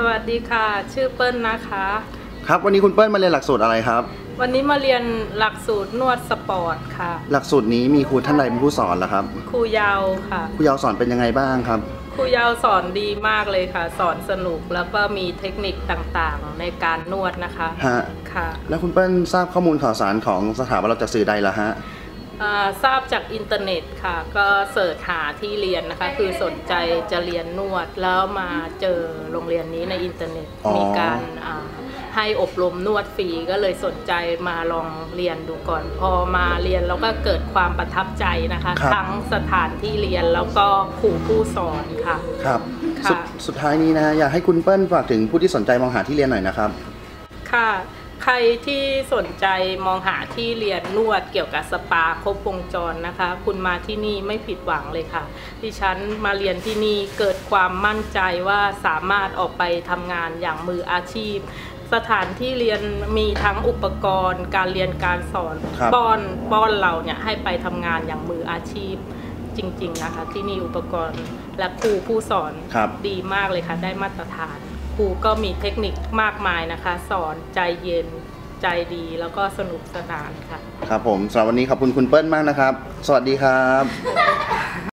สวัสดีค่ะ ชื่อเปิ้ลนะคะ ครับวันนี้คุณเปิ้ลมาเรียนหลักสูตรอะไรครับ วันนี้มาเรียนหลักสูตรนวดสปอร์ตค่ะ หลักสูตรนี้มีครูท่านใดเป็นผู้สอนเหรอครับ ครูยาวค่ะ ครูยาวสอนเป็นยังไงบ้างครับ ครูยาวสอนดีมากเลยค่ะ สอนสนุกแล้วก็มีเทคนิคต่างๆ ในการนวดนะคะฮะค่ะ แล้วคุณเปิ้ลทราบข้อมูลข่าวสารของสถาบันเราจากสื่อใดล่ะฮะอ่า ทราบจากอินเทอร์เน็ตค่ะ ก็เสิร์ชหาที่เรียนนะคะ คือสนใจจะเรียนนวดแล้วมาเจอโรงเรียนนี้ในอินเทอร์เน็ตอ๋อ มีการอ่าให้อบรมนวดฟรีก็เลยสนใจมาลองเรียนดูก่อน พอมาเรียนแล้วก็เกิดความประทับใจนะคะทั้งสถานที่เรียนแล้วก็ครูผู้สอนค่ะ ครับค่ะสุดสุดท้ายนี้นะอยากให้คุณเปิ้ลฝากถึงผู้ที่สนใจมองหาที่เรียนหน่อยนะครับ ค่ะ ใครที่สนใจมองหาที่เรียนนวดเกี่ยวกับสปาครบวงจรนะคะ คุณมาที่นี่ไม่ผิดหวังเลยค่ะ ดิฉันมาเรียนที่นี่เกิดความมั่นใจว่าสามารถออกไปทำงานอย่างมืออาชีพ สถานที่เรียนมีทั้งอุปกรณ์ การเรียนการสอนครับป้อนป้อนเราเนี่ยให้ไปทำงานอย่างมืออาชีพ จริง ๆ นะคะ ที่นี่อุปกรณ์และครูผู้สอนครับดีมากเลยค่ะ ได้มาตรฐาน ครูก็มีเทคนิคมากมายนะคะ สอนใจเย็นใจดีแล้วก็สนุกสนานค่ะ ครับผมสำหรับวันนี้ขอบคุณคุณเปิ้ลมากนะครับ สวัสดีครับ